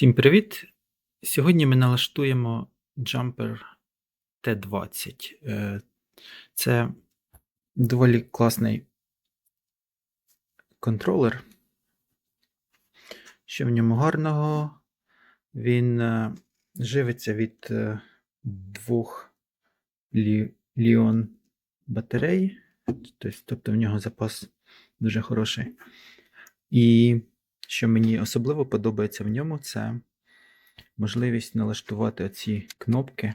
Всім привіт! Сьогодні ми налаштуємо Jumper T20. Е, Це доволі класний контролер. Що в ньому гарного? Він е, живиться від е, двох лі- ліон батарей, тобто в нього запас дуже хороший. І що мені особливо подобається в ньому, це можливість налаштувати оці кнопки,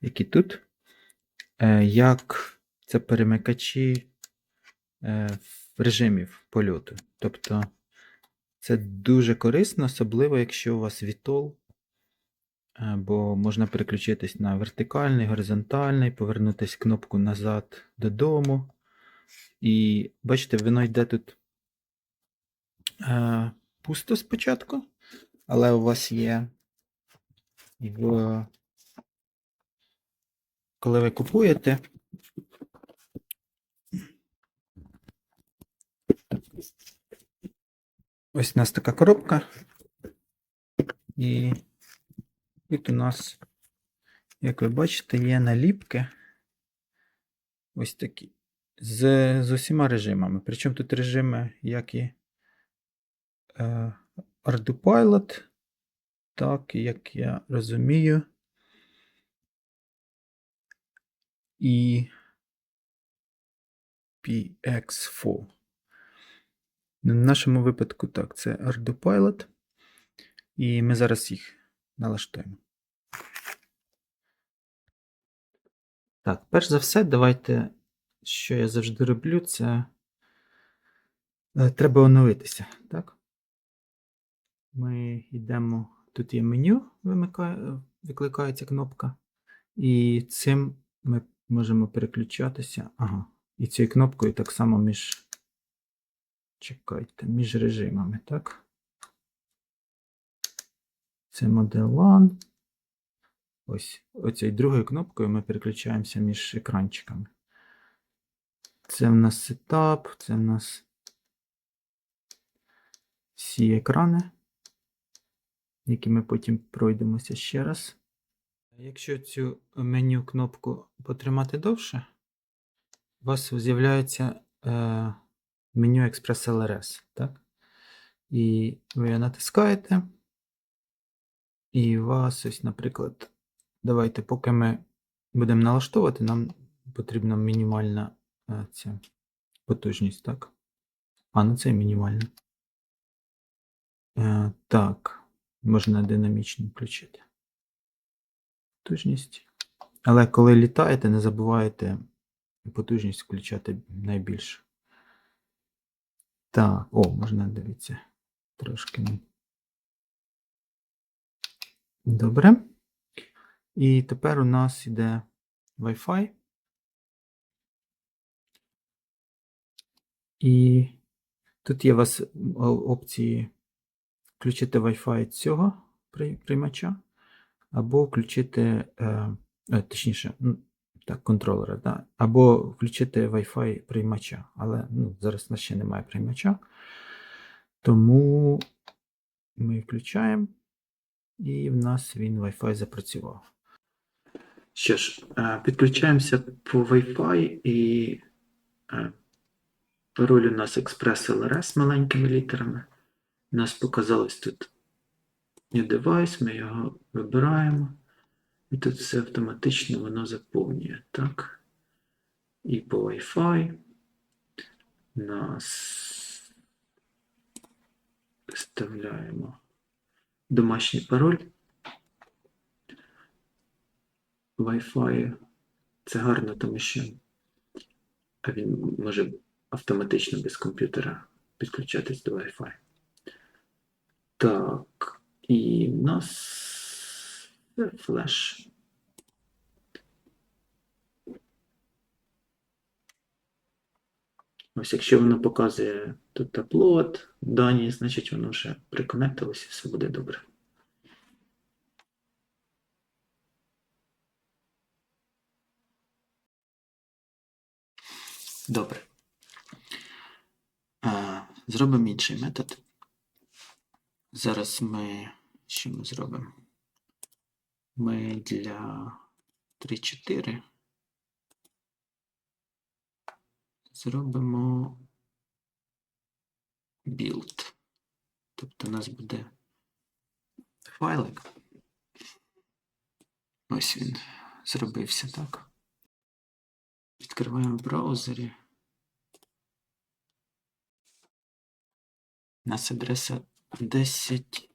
які тут, е, як це перемикачі е, режимів польоту. Тобто це дуже корисно, особливо якщо у вас вітол, бо можна переключитись на вертикальний, горизонтальний, повернутися кнопку назад додому. І бачите, воно йде тут е, пусто спочатку, але у вас є в. Коли ви купуєте. Ось у нас така коробка. І тут у нас, як ви бачите, є наліпки. Ось такі. З, з усіма режимами. Причому тут режими, як і ArduPilot, так, як я розумію. І PX4. В нашому випадку так, це ArduPilot. І ми зараз їх налаштуємо. Так, перш за все, давайте, що я завжди роблю, це е, треба оновитися. Так? Ми йдемо, тут є меню, вимикає, викликається кнопка. І цим ми можемо переключатися. Ага. І цією кнопкою так само між. Чекайте, між режимами, так? Це Model One. Ось оцією другою кнопкою ми переключаємося між екранчиками. Це в нас сетап, це в нас всі екрани, які ми потім пройдемося ще раз. Якщо цю меню кнопку потримати довше, у вас з'являється е, меню Express LRS. Так? І ви його натискаєте. І у вас ось, наприклад, давайте, поки ми будемо налаштовувати, нам потрібна мінімальна е, ця потужність, так? А, ну це мінімальна. Е, так, можна динамічно включити. Потужність. Але коли літаєте, не забувайте потужність включати найбільше. Так, о, можна дивіться. Трошки. Добре. І тепер у нас йде Wi-Fi. І тут є у вас опції включити Wi-Fi цього приймача, або включити, е, точніше, так, контролера, да? або включити Wi-Fi приймача. Але ну, зараз у нас ще немає приймача. Тому ми включаємо, і в нас він Wi-Fi запрацював. Що ж, підключаємося по Wi-Fi і пароль у нас Express LRS маленькими літерами. У нас показалось тут New Device, ми його вибираємо. І тут все автоматично воно заповнює. Так. І по Wi-Fi нас вставляємо домашній пароль. Wi-Fi це гарно, тому що він може автоматично без комп'ютера підключатись до Wi-Fi. Так, і в нас флеш. Ось, якщо воно показує тут upload дані, значить воно вже приконектилося все буде добре. Добре. Зробимо інший метод. Зараз ми що ми зробимо? Ми для 3-4 зробимо build. Тобто у нас буде файлик. Ось він зробився, так? Відкриваємо в браузері. У нас адреса 10.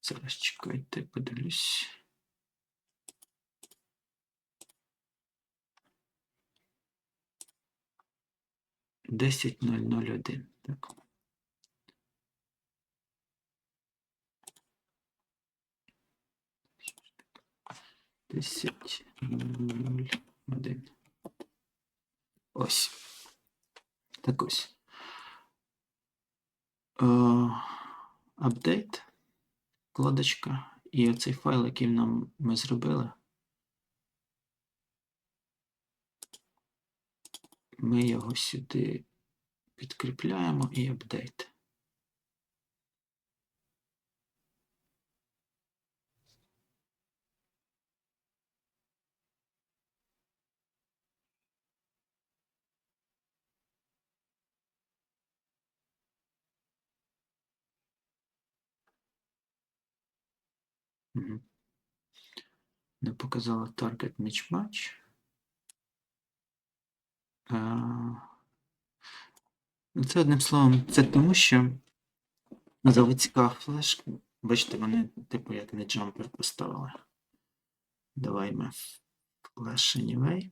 Зараз чекайте, подивлюсь. Десять ноль ноль один. Так. Десять нуль один. Ось. Так ось. Е, Апдейт, вкладочка, і оцей файл, який нам ми зробили. Ми його сюди підкріпляємо і апдейт. Не показала Match Match. Ну, Це одним словом, це тому, що заводська флешка, бачите, вони типу як не джампер поставили. Давай ми Flash Anyway.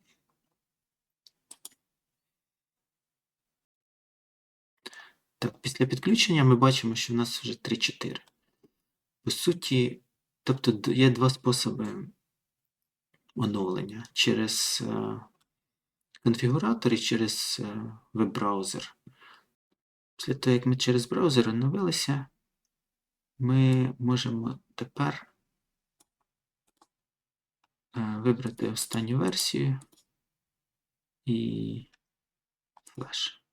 Так, після підключення ми бачимо, що в нас вже 3-4. По суті, тобто є два способи оновлення через е, конфігуратор і через е, веб-браузер. Після того, як ми через браузер оновилися, ми можемо тепер е, вибрати останню версію і флеш.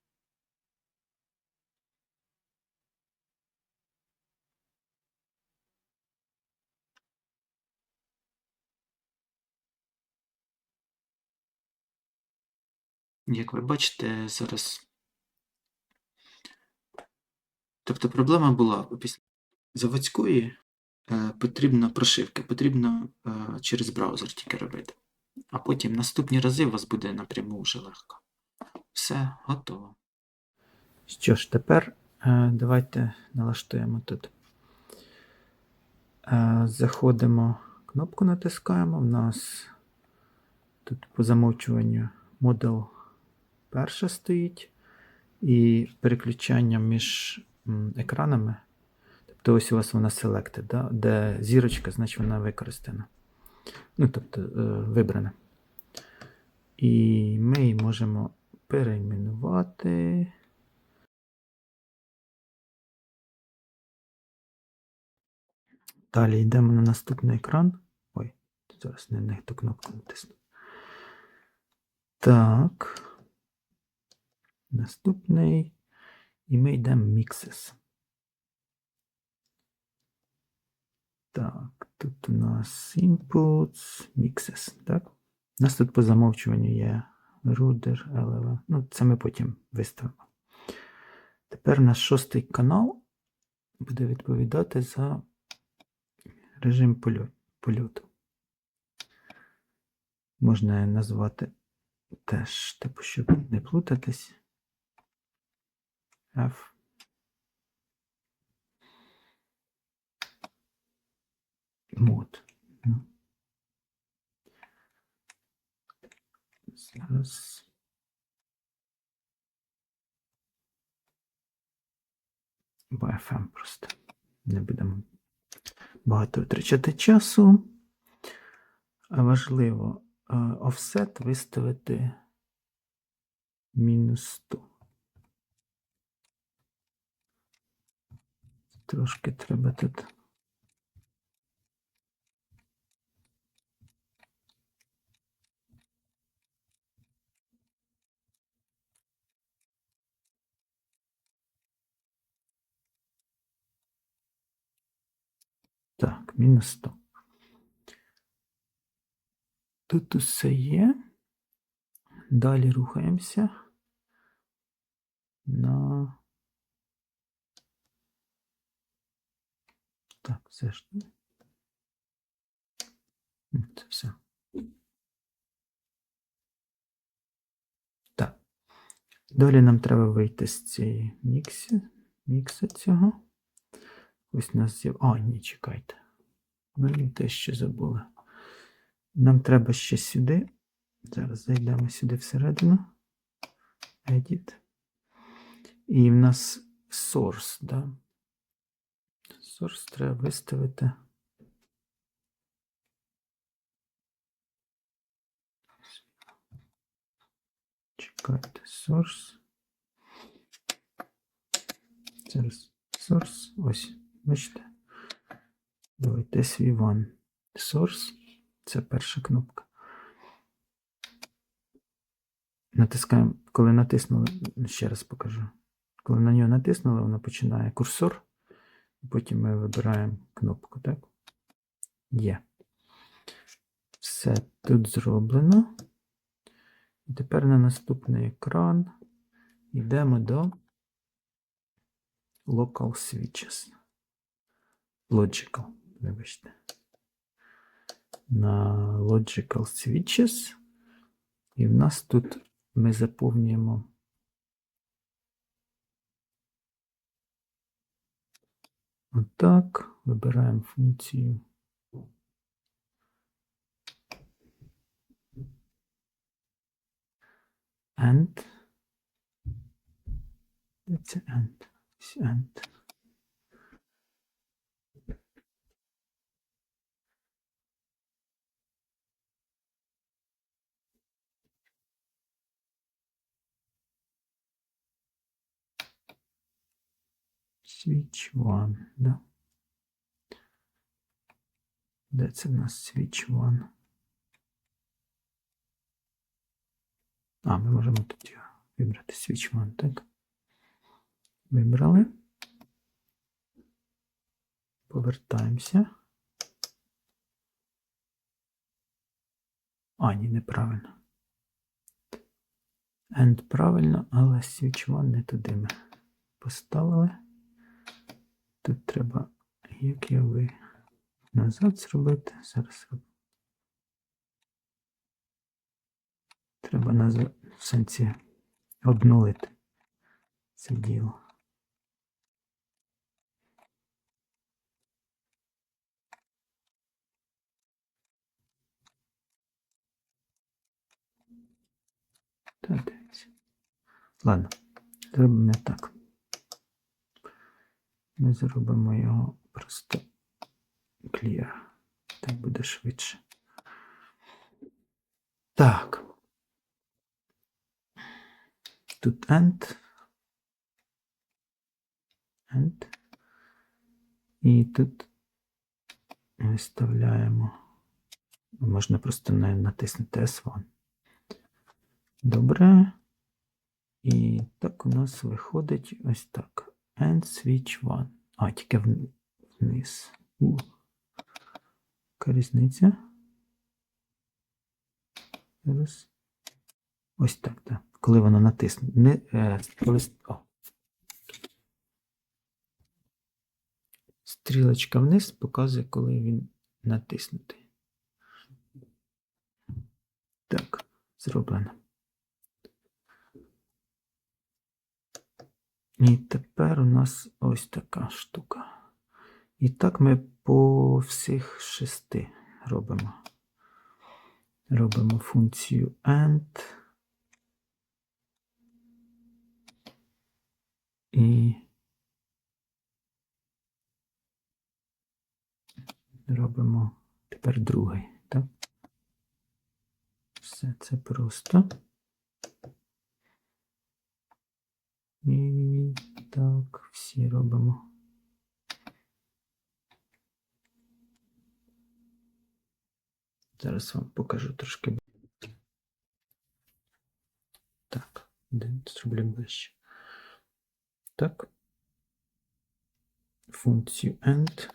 Як ви бачите, зараз. Тобто проблема була після заводської е, потрібна прошивка, потрібно е, через браузер тільки робити. А потім наступні рази у вас буде напряму вже легко. Все, готово. Що ж, тепер е, давайте налаштуємо тут. Заходимо, кнопку натискаємо. У нас тут по замовчуванню модел перша стоїть. І переключання між екранами. Тобто ось у вас вона selected, да? де зірочка, значить вона використана. Ну, тобто е, вибрана. І ми її можемо перейменувати. Далі йдемо на наступний екран. Ой, тут зараз не на ту кнопку натисну. Так. Наступний. І ми йдемо Mixes. Так, тут у нас Inputs, Mixes, так? У нас тут по замовчуванню є Ruder, LV. Ну, це ми потім виставимо. Тепер наш шостий канал буде відповідати за режим польоту. Можна назвати теж, типу, щоб не плутатись. F. Мод. Зараз. BFM просто. Не будемо багато витрачати часу. Важливо е, офсет виставити мінус 100. Трошки треба тут. Так, мінус 100. Тут усе є. Далі рухаємося на. Так, все ж. Це все. Так. Далі нам треба вийти з цієї міксі, мікса цього. Ось у нас з'яв... А, ні, чекайте. Ми дещо забули. Нам треба ще сюди. Зараз зайдемо сюди всередину. Edit. І в нас source, да? Source треба виставити. Чекайте, source. Зараз source. Ось, бачите. Давайте SV1. Source. Це перша кнопка. Натискаємо, коли натиснули, ще раз покажу. Коли на нього натиснули, воно починає курсор. Потім ми вибираємо кнопку, так? Є. Все тут зроблено. І тепер на наступний екран йдемо до Local Switches. Logical, вибачте. На Logical Switches. І в нас тут ми заповнюємо отак, вибираємо функцію. And. Де це and? Ось Switch one, да? Де це в нас switch one? А, ми можемо тут його вибрати switch one, так? Вибрали. Повертаємося. А, ні, неправильно. End правильно, але switch one не туди ми поставили. Тут треба, як я ви назад зробити. Зараз треба назад в сенсі обнулити це діло. Та дивіться. Ладно, зробимо так. Ми зробимо його просто clear. Так буде швидше. Так. Тут end. End. І тут виставляємо. Можна просто натиснути S1. Добре. І так у нас виходить ось так. And switch one. А, тільки вниз. У. Яка? Зараз. Ось так, так. Коли воно натисне. Не, е, коли... О. Стрілочка вниз показує, коли він натиснутий. Так, зроблено. І тепер у нас ось така штука. І так ми по всіх шести робимо. Робимо функцію AND. І робимо тепер другий, так? Все це просто. І так, всі робимо. Зараз вам покажу трошки. Так, один зроблю ближче. Так. Функцію AND.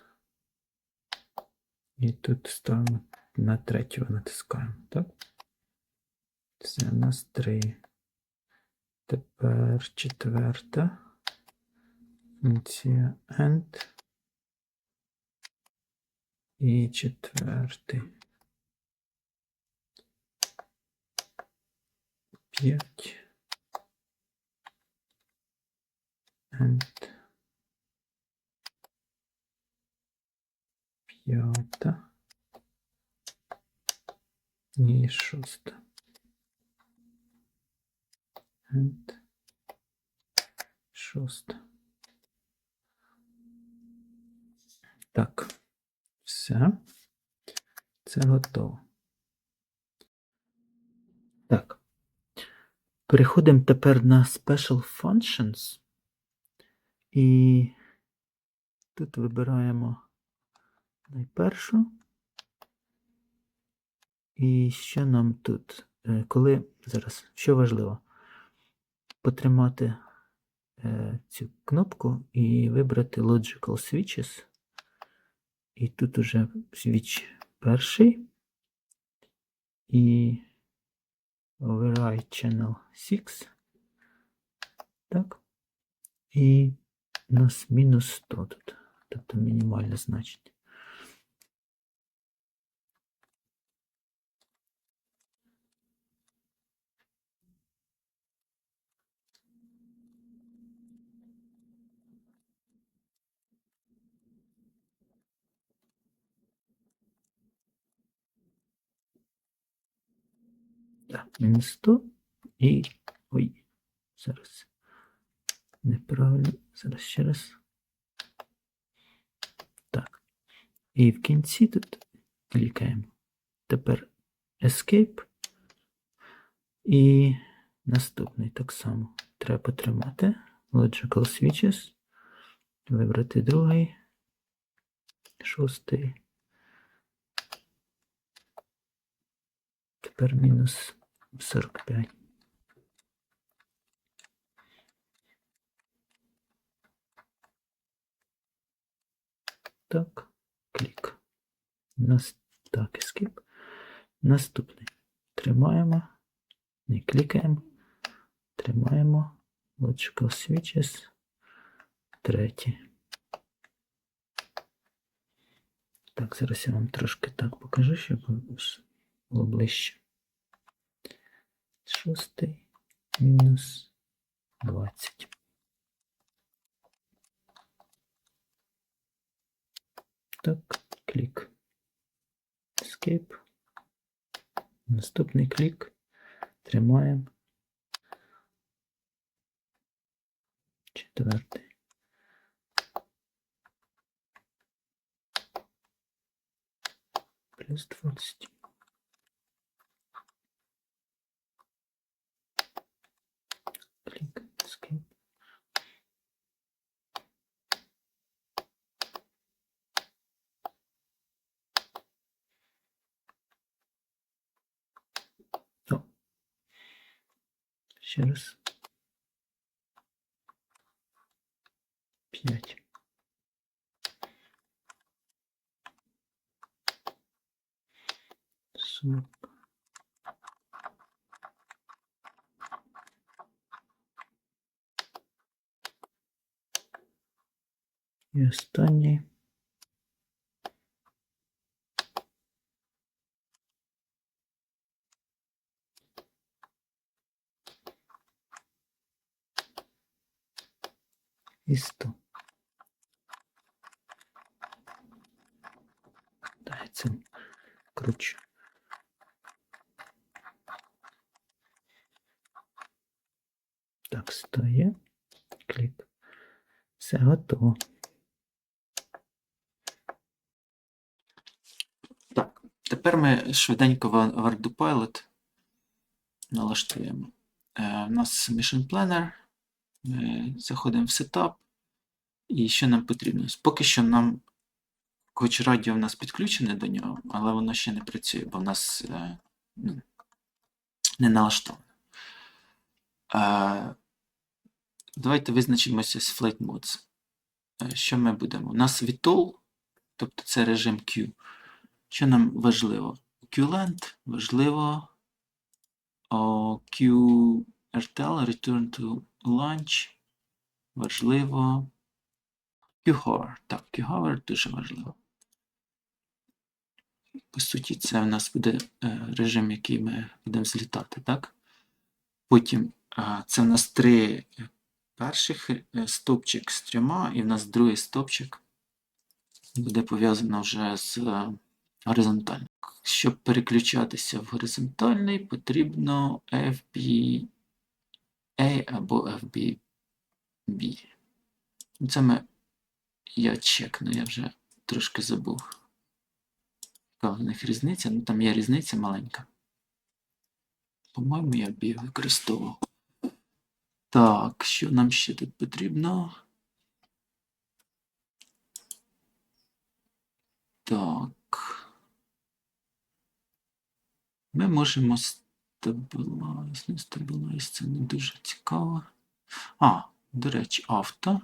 І тут ставимо на третього натискаємо, так? Це у нас три. Тепер четверта. Функція end. І четвертий. П'ять. And. П'ята. І шоста. And. Шоста. Так. Все. Це готово. Так. Переходимо тепер на Special Functions. І тут вибираємо найпершу. І що нам тут? Е, Коли зараз, що важливо? Потримати е, цю кнопку і вибрати Logical Switches. І тут уже свіч перший. І Override Channel 6. Так. І у нас мінус 100 тут. Тобто мінімальне значення. Так, мінус 100 і. Ой, зараз. Неправильно. Зараз ще раз. Так. І в кінці тут клікаємо. Тепер Escape. І наступний так само. Треба потримати. Logical Switches. Вибрати другий. Шостий. Тепер мінус 45. Так, клік. Нас... Так, escape. Наступний. Тримаємо. Не клікаємо. Тримаємо. Logical switches. Третій. Так, зараз я вам трошки так покажу, щоб було ближче. Шостий мінус 20. Так, клік. Escape. Наступний клік. Тримаємо. Четвертий. Плюс 20. Ще раз. П'ять. Сорок. І останній. І 100. Дай круче. Так, 100 є. Клік. Все готово. Так, тепер ми швиденько в Wordupilot налаштуємо. Е, у нас Mission Planner. Ми заходимо в Setup. І що нам потрібно? Поки що нам, хоч радіо в нас підключене до нього, але воно ще не працює, бо в нас е, ну, не налаштовано. Е, давайте визначимося з Flight Modes. Е, Що ми будемо? У нас VTOL, тобто це режим Q. Що нам важливо? QLent важливо. QRTL, Return to Launch. Важливо. QHover. Так, QHover дуже важливо. По суті, це в нас буде е, режим, який ми будемо злітати, так? Потім е, це в нас три перших е, стовпчик з трьома, і в нас другий стовпчик буде пов'язано вже з горизонтальним. Щоб переключатися в горизонтальний, потрібно FBA або FBB. Це ми я чекну, я вже трошки забув. Яка в них різниця? Ну там є різниця маленька. По-моєму, я б використовував. Так, що нам ще тут потрібно? Так. Ми можемо стабілайз, не стабілайз, це не дуже цікаво. А, до речі, авто.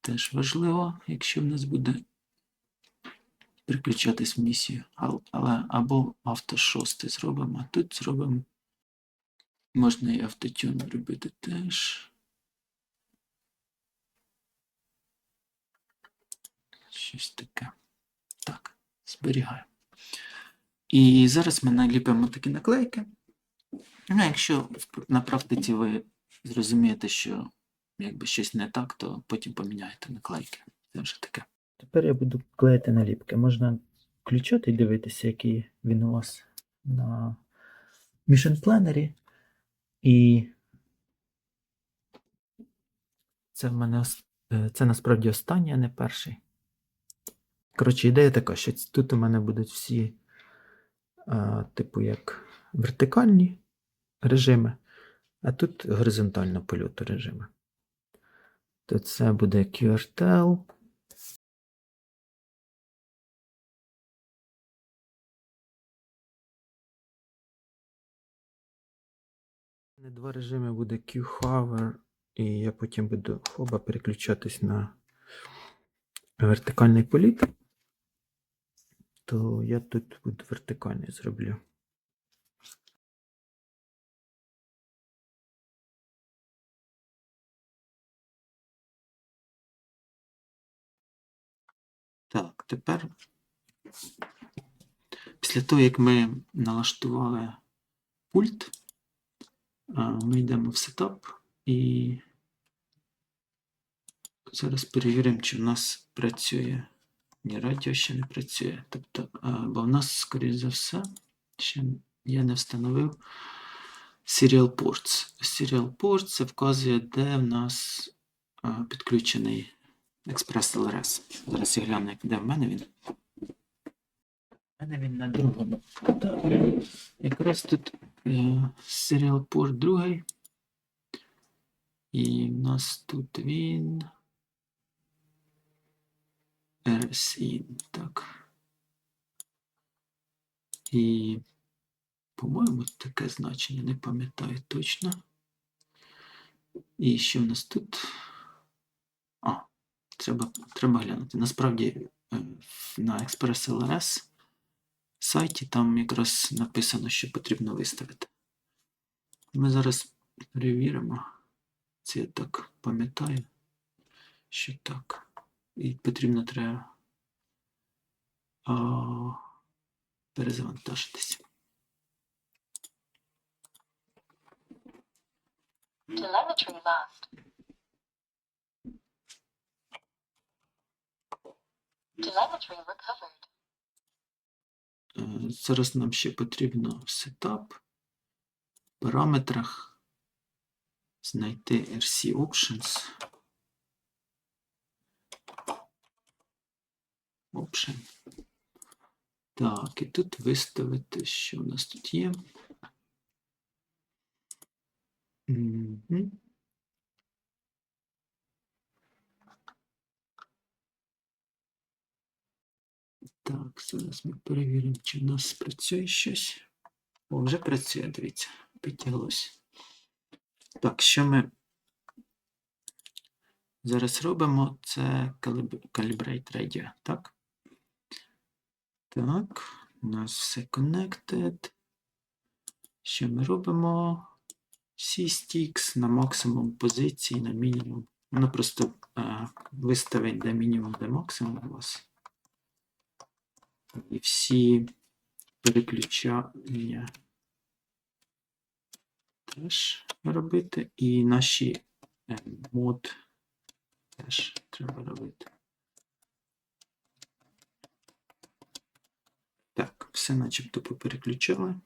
Теж важливо, якщо в нас буде переключатись в місію. Але або авто 6 зробимо, а тут зробимо. Можна і автотюн робити теж. Щось таке. Так, зберігаємо. І зараз ми наліпимо такі наклейки. Ну, якщо на практиці ви зрозумієте, що якби щось не так, то потім поміняєте наклейки. Це вже таке. Тепер я буду клеїти наліпки. Можна включати і дивитися, який він у вас на Mission Planner. І це в мене е, це насправді останній, а не перший. Коротше, ідея така, що тут у мене будуть всі, типу, як вертикальні режими, а тут горизонтально польоту режими. То це буде QRTL. Два режими буде Q-Hover, і я потім буду оба переключатись на вертикальний політ. То я тут буду вертикальний зроблю. Так, тепер після того, як ми налаштували пульт, ми йдемо в сетап і зараз перевіримо, чи в нас працює. Ні, радіо ще не працює. Тобто, бо в нас, скоріш за все, ще я не встановив Serial Ports. Serial Ports це вказує, де в нас підключений Express LRS. Зараз я гляну, де в мене він. У мене він на другому. Так, якраз тут е, Serial Port другий. І в нас тут він. RSI, так. І, по-моєму, таке значення, не пам'ятаю точно. І що в нас тут? А, треба, треба глянути. Насправді е, на Express LRS сайті там якраз написано, що потрібно виставити. Ми зараз перевіримо. Це я так пам'ятаю, що так. І потрібно треба а, перезавантажитися. Telemetry lost. Telemetry recovered. Зараз нам ще потрібно в сетап, параметрах знайти RC Options. Option. Так, і тут виставити, що у нас тут є. Так, зараз ми перевіримо, чи в нас працює щось. О, вже працює, дивіться, підтяглось. Так, що ми зараз робимо? Це Calibrate Radio, так? Так, у нас все connected. Що ми робимо? C-sticks на максимум позиції, на мінімум. Воно просто е, виставить де мінімум, де максимум у вас. І всі переключання теж робити. І наші е, мод теж треба робити. Так, все начебто попереключали.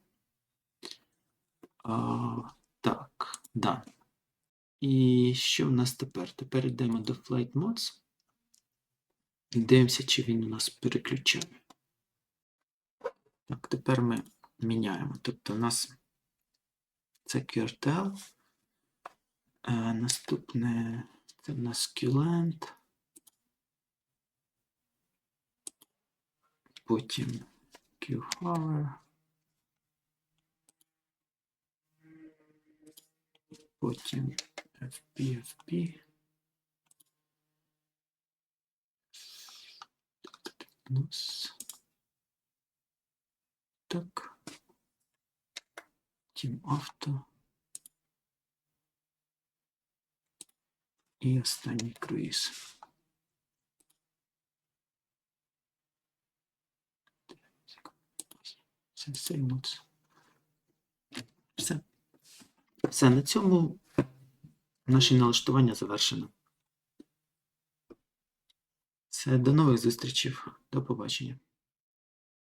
А, так, да. І що в нас тепер? Тепер йдемо до Flight Mods. Дивимося, чи він у нас переключає. Так, тепер ми міняємо. Тобто у нас це QRTL. Е, наступне це в нас QLand. Потім QHover. Потім FP, FP. Плюс. Так. Тім авто. І останній круїз. Все, сеймуц. Все. Все, на цьому наше налаштування завершено. Все, до нових зустрічей. До побачення.